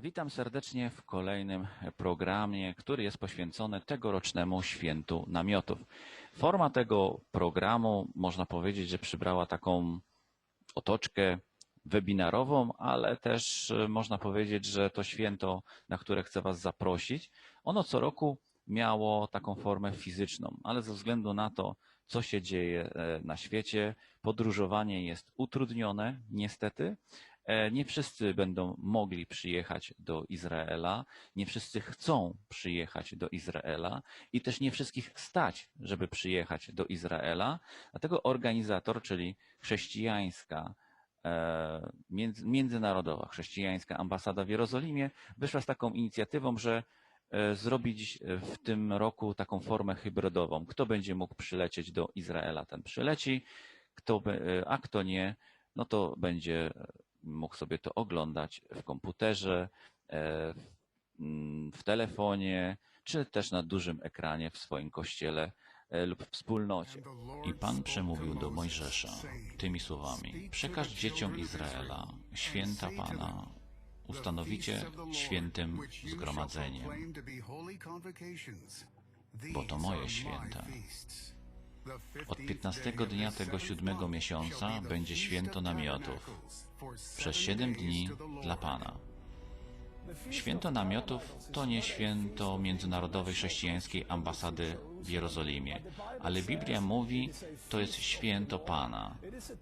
Witam serdecznie w kolejnym programie, który jest poświęcony tegorocznemu świętu namiotów. Forma tego programu można powiedzieć, że przybrała taką otoczkę webinarową, ale też e, można powiedzieć, że to święto, na które chcę Was zaprosić, ono co roku miało taką formę fizyczną, ale ze względu na to, co się dzieje e, na świecie, podróżowanie jest utrudnione, niestety. E, Nie wszyscy będą mogli przyjechać do Izraela, nie wszyscy chcą przyjechać do Izraela i też nie wszystkich stać, żeby przyjechać do Izraela. Dlatego organizator, czyli chrześcijańska, e, między- międzynarodowa chrześcijańska ambasada w Jerozolimie, wyszła z taką inicjatywą, że e, zrobić w tym roku taką formę hybrydową. Kto będzie mógł przylecieć do Izraela, ten przyleci, kto, a kto nie, no to będzie mógł sobie to oglądać w komputerze, e, w- mm, w telefonie, czy też na dużym ekranie w swoim kościele e, lub wspólnocie. I Pan przemówił do Mojżesza tymi słowami: Przekaż dzieciom Izraela święta Pana, ustanowicie świętym zgromadzeniem, bo to moje święta. Od 15 dnia tego siódmego miesiąca będzie święto namiotów. Przez siedem dni dla Pana. Święto namiotów to nie święto Międzynarodowej Chrześcijańskiej Ambasady w Jerozolimie, ale Biblia mówi, to jest święto Pana.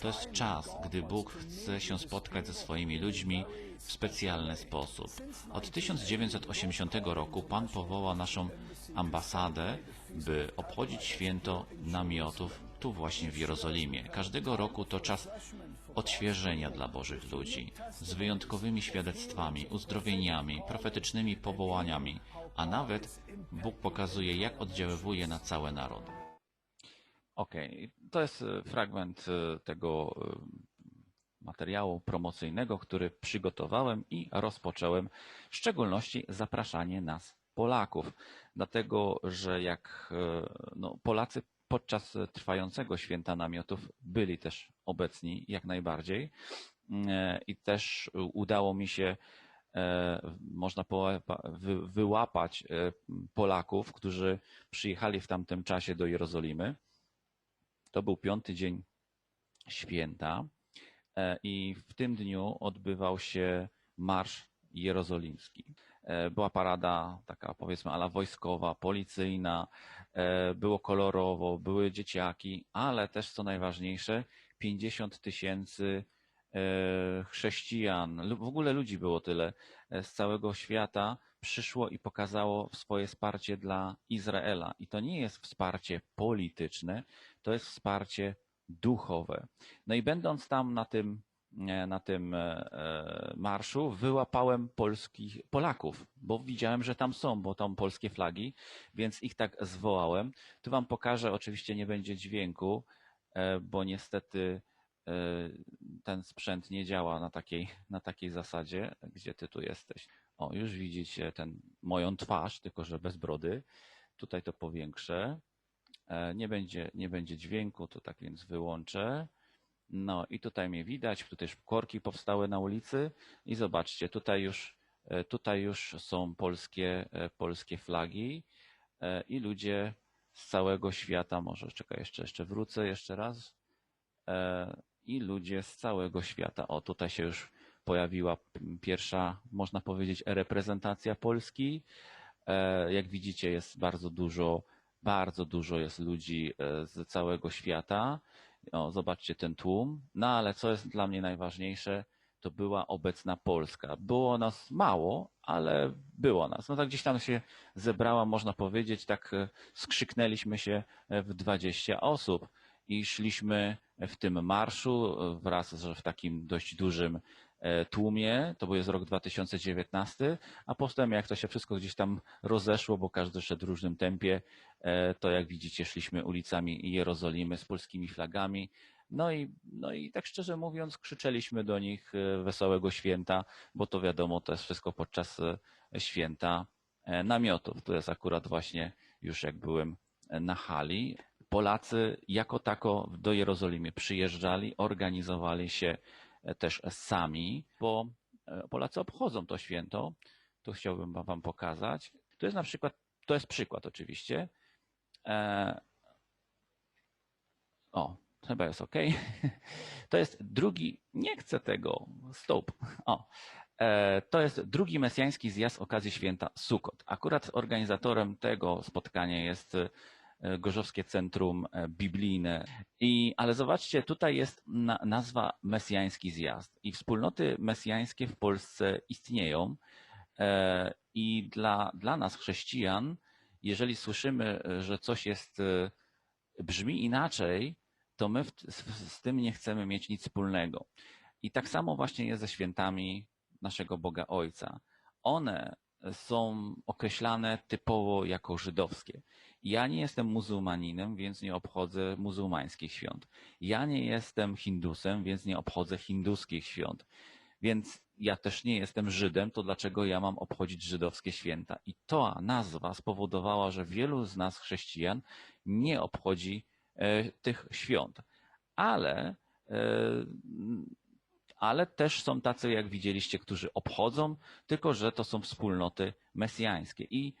To jest czas, gdy Bóg chce się spotkać ze swoimi ludźmi w specjalny sposób. Od 1980 roku Pan powołał naszą ambasadę, by obchodzić święto namiotów tu właśnie w Jerozolimie. Każdego roku to czas odświeżenia dla Bożych ludzi, z wyjątkowymi świadectwami, uzdrowieniami, profetycznymi powołaniami, a nawet Bóg pokazuje, jak oddziaływuje na całe narody. Okej, to jest e, fragment e, tego e, materiału promocyjnego, który przygotowałem i rozpocząłem, w szczególności zapraszanie nas, Polaków, dlatego że jak e, no, Polacy podczas trwającego święta namiotów byli też obecni jak najbardziej E, i też udało mi się e, można wyłapać Polaków, którzy przyjechali w tamtym czasie do Jerozolimy. To był piąty dzień święta i w tym dniu odbywał się Marsz Jerozolimski. E, Była parada taka powiedzmy ala wojskowa, policyjna, e, było kolorowo, były dzieciaki, ale też co najważniejsze 50 tysięcy e, chrześcijan, w ogóle ludzi było tyle z całego świata przyszło i pokazało swoje wsparcie dla Izraela. I to nie jest wsparcie polityczne, to jest wsparcie duchowe. No i będąc tam na tym, na tym e, e, marszu, wyłapałem polskich Polaków, bo widziałem, że tam są, bo tam polskie flagi, więc ich tak zwołałem. Tu wam pokażę, oczywiście nie będzie dźwięku, e, bo niestety e, ten sprzęt nie działa na takiej, na takiej zasadzie, gdzie ty tu jesteś. O, już widzicie ten, moją twarz, tylko że bez brody. Tutaj to powiększę. E, Nie będzie, nie będzie dźwięku, to tak więc wyłączę. No i tutaj mnie widać, tutaj już korki powstały na ulicy i zobaczcie, tutaj już, e, tutaj już są polskie, e, polskie flagi e, i ludzie z całego świata, może czekaj, jeszcze, jeszcze wrócę jeszcze raz i ludzie z całego świata. O, tutaj się już pojawiła pierwsza, można powiedzieć, reprezentacja Polski. Jak widzicie, jest bardzo dużo, bardzo dużo jest ludzi z całego świata. O, zobaczcie ten tłum. No ale co jest dla mnie najważniejsze, to była obecna Polska. Było nas mało, ale było nas. No tak gdzieś tam się zebrała, można powiedzieć, tak e, skrzyknęliśmy się e, w 20 osób i szliśmy w tym marszu e, wraz z w takim dość dużym tłumie. To był jest rok 2019, a potem jak to się wszystko gdzieś tam rozeszło, bo każdy szedł w różnym tempie, e, to jak widzicie szliśmy ulicami Jerozolimy z polskimi flagami. No i, no i tak szczerze mówiąc, krzyczeliśmy do nich e, wesołego święta, bo to wiadomo, to jest wszystko podczas e, święta e, namiotów. To jest akurat właśnie już jak byłem e, na hali. Polacy jako tako do Jerozolimy przyjeżdżali, organizowali się e, też sami, bo e, Polacy obchodzą to święto. Tu chciałbym wam- pokazać. To jest na przykład, to jest przykład oczywiście. E, o, chyba jest ok. To jest drugi, nie chcę tego, stop. O, e, to jest drugi mesjański zjazd okazji święta Sukot. Akurat organizatorem tego spotkania jest Gorzowskie Centrum e, Biblijne. I, ale zobaczcie, tutaj jest na, nazwa Mesjański Zjazd. I wspólnoty mesjańskie w Polsce istnieją. E, I dla, dla nas, chrześcijan, jeżeli słyszymy, e, że coś jest, e, brzmi inaczej, to my w, z, z tym nie chcemy mieć nic wspólnego. I tak samo właśnie jest ze świętami naszego Boga Ojca. One są określane typowo jako żydowskie. Ja nie jestem muzułmaninem, więc nie obchodzę muzułmańskich świąt. Ja nie jestem hindusem, więc nie obchodzę hinduskich świąt. Więc ja też nie jestem Żydem, to dlaczego ja mam obchodzić żydowskie święta? I ta nazwa spowodowała, że wielu z nas, chrześcijan, nie obchodzi e, tych świąt. Ale, e, ale też są tacy, jak widzieliście, którzy obchodzą, tylko że to są wspólnoty mesjańskie. I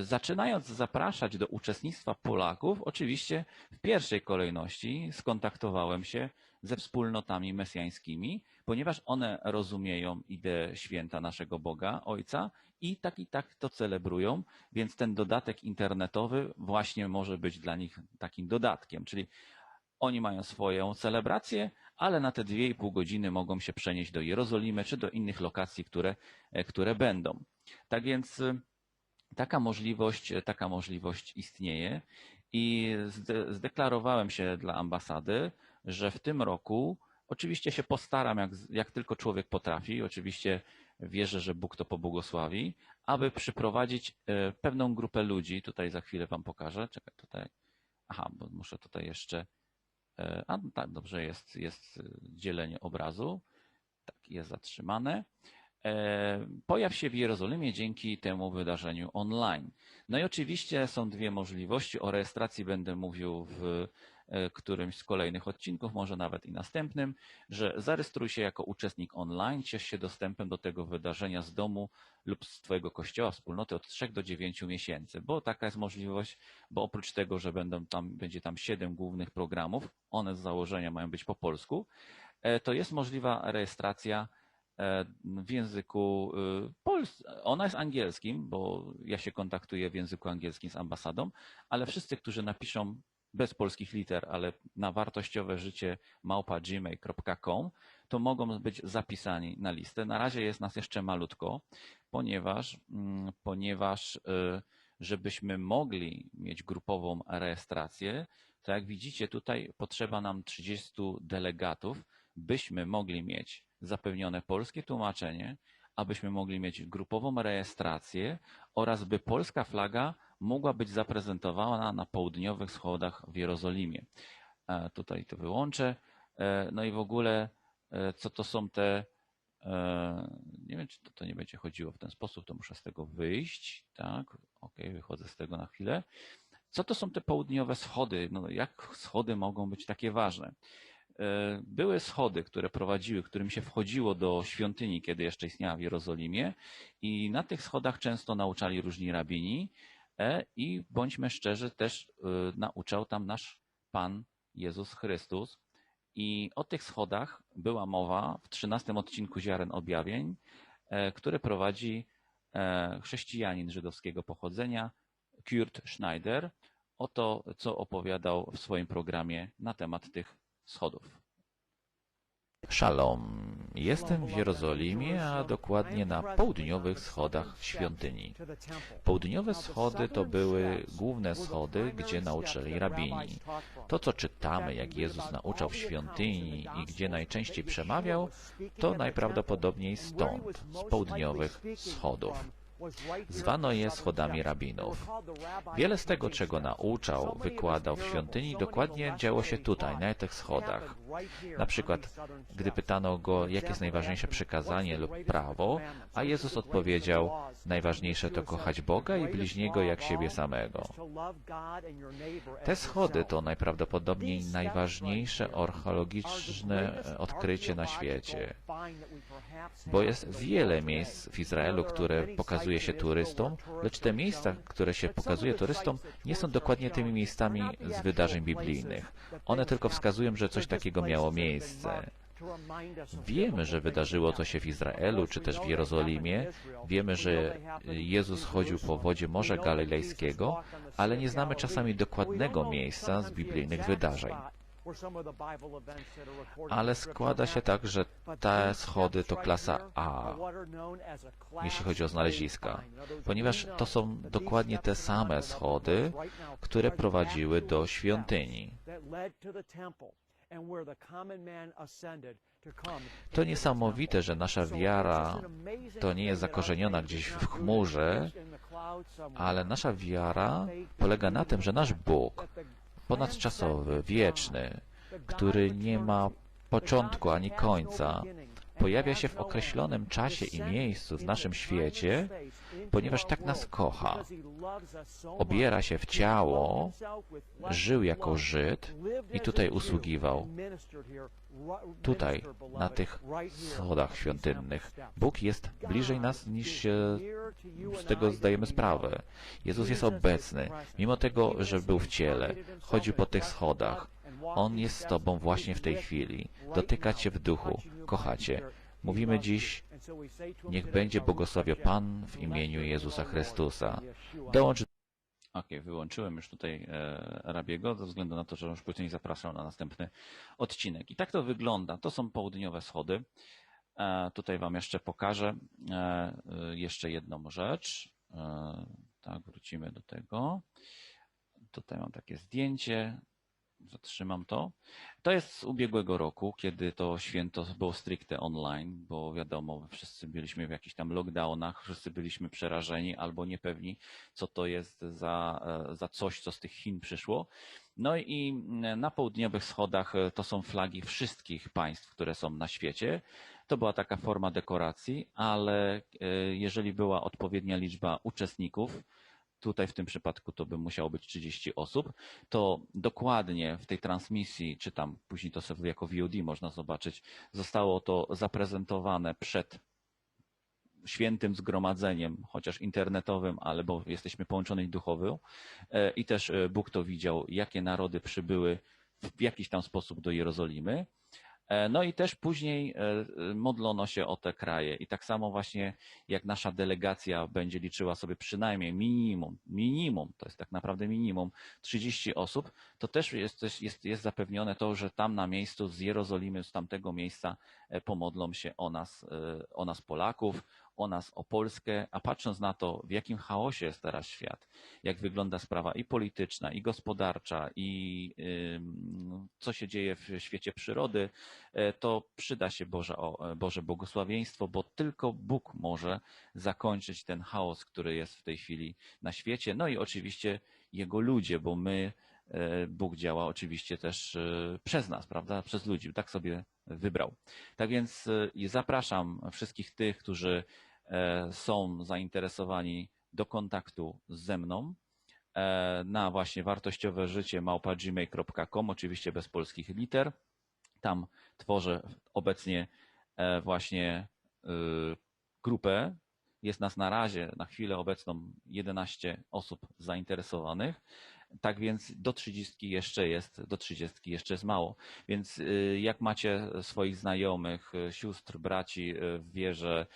zaczynając zapraszać do uczestnictwa Polaków, oczywiście w pierwszej kolejności skontaktowałem się ze wspólnotami mesjańskimi, ponieważ one rozumieją ideę święta naszego Boga, Ojca i tak i tak to celebrują, więc ten dodatek internetowy właśnie może być dla nich takim dodatkiem, czyli oni mają swoją celebrację, ale na te dwie i pół godziny mogą się przenieść do Jerozolimy czy do innych lokacji, które, e, które będą. Tak więc taka możliwość, taka możliwość istnieje i zde, zdeklarowałem się dla ambasady, że w tym roku oczywiście się postaram, jak, jak tylko człowiek potrafi, oczywiście wierzę, że Bóg to pobłogosławi, aby przyprowadzić e, pewną grupę ludzi, tutaj za chwilę Wam pokażę, czekaj, tutaj, aha, bo muszę tutaj jeszcze, e, a tak, dobrze, jest, jest e, dzielenie obrazu, tak, jest zatrzymane. E, Pojaw się w Jerozolimie dzięki temu wydarzeniu online. No i oczywiście są dwie możliwości. O rejestracji będę mówił w e, którymś z kolejnych odcinków, może nawet i następnym, że zarejestruj się jako uczestnik online, ciesz się dostępem do tego wydarzenia z domu lub z Twojego kościoła, wspólnoty od 3 do 9 miesięcy, bo taka jest możliwość, bo oprócz tego, że będą tam, będzie tam 7 głównych programów, one z założenia mają być po polsku, e, to jest możliwa rejestracja w języku polskim. Ona jest angielskim, bo ja się kontaktuję w języku angielskim z ambasadą, ale wszyscy, którzy napiszą bez polskich liter, ale na wartościowe życie małpa.gmail.com, to mogą być zapisani na listę. Na razie jest nas jeszcze malutko, ponieważ, mm, ponieważ y, żebyśmy mogli mieć grupową rejestrację, to jak widzicie tutaj potrzeba nam 30 delegatów, byśmy mogli mieć zapewnione polskie tłumaczenie, abyśmy mogli mieć grupową rejestrację oraz by polska flaga mogła być zaprezentowana na południowych schodach w Jerozolimie. E, Tutaj to wyłączę. E, No i w ogóle, e, co to są te. Nie wiem, czy to, to nie będzie chodziło w ten sposób, to muszę z tego wyjść. Tak, ok, wychodzę z tego na chwilę. Co to są te południowe schody? No, jak schody mogą być takie ważne? E, Były schody, które prowadziły, którym się wchodziło do świątyni, kiedy jeszcze istniała w Jerozolimie, i na tych schodach często nauczali różni rabini, E, I bądźmy szczerzy, też y, nauczał tam nasz Pan Jezus Chrystus. I o tych schodach była mowa w 13 odcinku Ziaren Objawień, e, który prowadzi e, chrześcijanin żydowskiego pochodzenia, Kurt Schneider, o to, co opowiadał w swoim programie na temat tych schodów. Szalom. Jestem w Jerozolimie, a dokładnie na południowych schodach świątyni. Południowe schody to były główne schody, gdzie nauczali rabini. To, co czytamy, jak Jezus nauczał w świątyni i gdzie najczęściej przemawiał, to najprawdopodobniej stąd, z południowych schodów. Zwano je schodami rabinów. Wiele z tego, czego nauczał, wykładał w świątyni, dokładnie działo się tutaj, na tych schodach. Na przykład, gdy pytano go, jakie jest najważniejsze przykazanie lub prawo, a Jezus odpowiedział, najważniejsze to kochać Boga i bliźniego jak siebie samego. Te schody to najprawdopodobniej najważniejsze archeologiczne odkrycie na świecie, bo jest wiele miejsc w Izraelu, które pokazuje się turystom, lecz te miejsca, które się pokazuje turystom, nie są dokładnie tymi miejscami z wydarzeń biblijnych. One tylko wskazują, że coś takiego miało miejsce. Wiemy, że wydarzyło to się w Izraelu, czy też w Jerozolimie. Wiemy, że Jezus chodził po wodzie Morza Galilejskiego, ale nie znamy czasami dokładnego miejsca z biblijnych wydarzeń. Ale składa się tak, że te schody to klasa A, jeśli chodzi o znaleziska, ponieważ to są dokładnie te same schody, które prowadziły do świątyni. To niesamowite, że nasza wiara to nie jest zakorzeniona gdzieś w chmurze, ale nasza wiara polega na tym, że nasz Bóg, ponadczasowy, wieczny, który nie ma początku ani końca, pojawia się w określonym czasie i miejscu w naszym świecie, ponieważ tak nas kocha. Obiera się w ciało, żył jako Żyd i tutaj usługiwał. Tutaj, na tych schodach świątynnych. Bóg jest bliżej nas niż się z tego zdajemy sprawę. Jezus jest obecny, mimo tego, że był w ciele, chodził po tych schodach. On jest z Tobą właśnie w tej chwili. Dotyka Cię w duchu. Kocha Cię. Mówimy dziś, niech będzie błogosławiony Pan w imieniu Jezusa Chrystusa. Dołącz Ok, wyłączyłem już tutaj e, Rabiego ze względu na to, że już później zapraszam na następny odcinek. I tak to wygląda. To są południowe schody. E, tutaj Wam jeszcze pokażę e, jeszcze jedną rzecz. Tak, wrócimy do tego. Tutaj mam takie zdjęcie zatrzymam to. To jest z ubiegłego roku, kiedy to święto było stricte online, bo wiadomo, wszyscy byliśmy w jakichś tam lockdownach, wszyscy byliśmy przerażeni albo niepewni, co to jest za, e, za coś, co z tych Chin przyszło. No i na południowych schodach e, to są flagi wszystkich państw, które są na świecie. To była taka forma dekoracji, ale e, jeżeli była odpowiednia liczba uczestników, tutaj w tym przypadku to by musiało być 30 osób, to dokładnie w tej transmisji, czy tam później to sobie jako VOD można zobaczyć, zostało to zaprezentowane przed świętym zgromadzeniem, chociaż internetowym, ale bo jesteśmy połączeni duchowo e, i też e, Bóg to widział, jakie narody przybyły w jakiś tam sposób do Jerozolimy no i też później e, e, modlono się o te kraje. I tak samo właśnie jak nasza delegacja będzie liczyła sobie przynajmniej minimum, minimum, to jest tak naprawdę minimum 30 osób, to też jest, jest, jest zapewnione to, że tam na miejscu z Jerozolimy, z tamtego miejsca pomodlą się o nas, o nas Polaków, o nas, o Polskę, a patrząc na to, w jakim chaosie jest teraz świat, jak wygląda sprawa i polityczna, i gospodarcza, i co się dzieje w świecie przyrody, e, to przyda się Boże, e, Boże błogosławieństwo, bo tylko Bóg może zakończyć ten chaos, który jest w tej chwili na świecie. No i oczywiście Jego ludzie, bo my, e, Bóg działa oczywiście też przez nas, prawda? Przez ludzi. Tak sobie wybrał. Tak więc zapraszam wszystkich tych, którzy E, są zainteresowani do kontaktu ze mną e, na właśnie wartościowe życie małpa.gmail.com, oczywiście bez polskich liter. Tam tworzę obecnie e, właśnie grupę. Jest nas na razie, na chwilę obecną 11 osób zainteresowanych. Tak więc do 30 jeszcze jest, do 30 jeszcze jest mało. Więc y, jak macie swoich znajomych, y, sióstr, braci y, w wierze,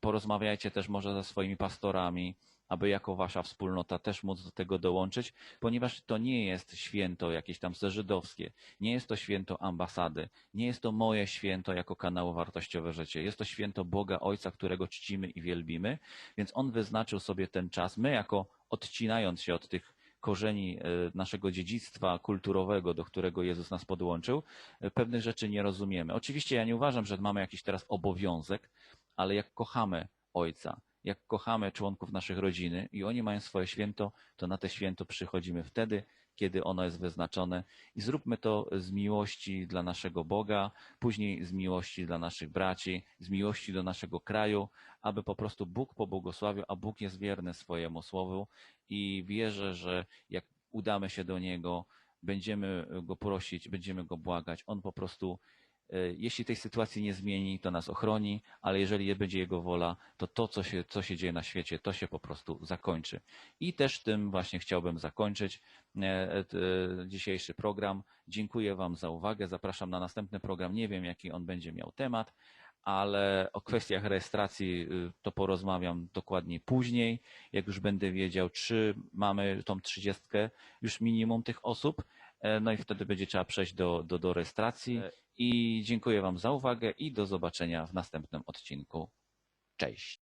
porozmawiajcie też może ze swoimi pastorami, aby jako wasza wspólnota też móc do tego dołączyć, ponieważ to nie jest święto jakieś tam żydowskie, nie jest to święto ambasady, nie jest to moje święto jako kanału Wartościowe Życie, jest to święto Boga Ojca, którego czcimy i wielbimy, więc On wyznaczył sobie ten czas. My jako odcinając się od tych korzeni e, naszego dziedzictwa kulturowego, do którego Jezus nas podłączył, e, pewnych rzeczy nie rozumiemy. Oczywiście ja nie uważam, że mamy jakiś teraz obowiązek, ale jak kochamy Ojca, jak kochamy członków naszych rodziny i oni mają swoje święto, to na te święto przychodzimy wtedy, kiedy ono jest wyznaczone. I zróbmy to z miłości dla naszego Boga, później z miłości dla naszych braci, z miłości do naszego kraju, aby po prostu Bóg pobłogosławił, a Bóg jest wierny swojemu słowu. I wierzę, że jak udamy się do Niego, będziemy Go prosić, będziemy Go błagać, On po prostu jeśli tej sytuacji nie zmieni, to nas ochroni, ale jeżeli będzie Jego wola, to to, co się, co się dzieje na świecie, to się po prostu zakończy. I też tym właśnie chciałbym zakończyć e, e, dzisiejszy program. Dziękuję Wam za uwagę. Zapraszam na następny program. Nie wiem, jaki on będzie miał temat, ale o kwestiach rejestracji y, to porozmawiam dokładnie później, jak już będę wiedział, czy mamy tą trzydziestkę już minimum tych osób. E, No i wtedy będzie trzeba przejść do, do, do rejestracji. I dziękuję Wam za uwagę i do zobaczenia w następnym odcinku. Cześć.